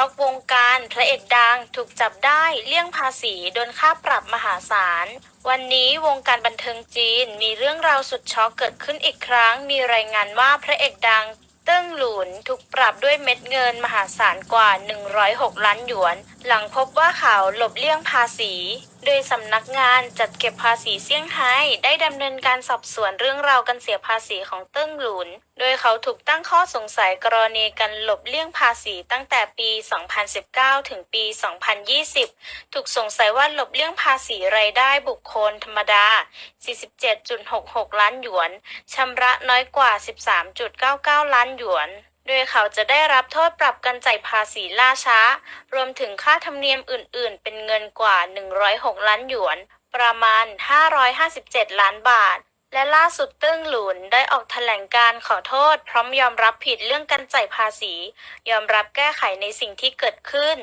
ช็อกวงการพระเอกดังถูกจับได้เลี่ยงภาษีโดนค่าปรับมหาศาล วันนี้วงการบันเทิงจีนมีเรื่องราวสุดช็อกเกิดขึ้นอีกครั้ง มีรายงานว่าพระเอกดังเติ้งหลุนถูกปรับด้วยเม็ดเงินมหาศาลกว่า 106 ล้านหยวนหลังพบว่าเขาหลบเลี่ยงภาษี โดยสำนักงานจัดเก็บภาษีเซี่ยงไฮ้ได้ดำเนินการสอบสวนเรื่องราวการเสียภาษีของเติ้งหลุน โดยเขาถูกตั้งข้อสงสัยกรณีการหลบเลี่ยงภาษีตั้งแต่ปี 2019 ถึงปี 2020 ถูกสงสัยว่าหลบเลี่ยงภาษีรายได้บุคคลธรรมดา 47.66 ล้านหยวนชำระน้อยกว่า 13.99 ล้านหยวน โดยเขาจะได้รับโทษปรับการจ่ายภาษีล่าช้า รวมถึงค่าธรรมเนียมอื่น ๆ เป็นเงินกว่า 106 ล้านหยวน ประมาณ 557 ล้านบาท และล่าสุดตึ้งหลุนได้ออกแถลงการขอโทษ พร้อมยอมรับผิดเรื่องการจ่ายภาษี ยอมรับแก้ไขในสิ่งที่เกิดขึ้น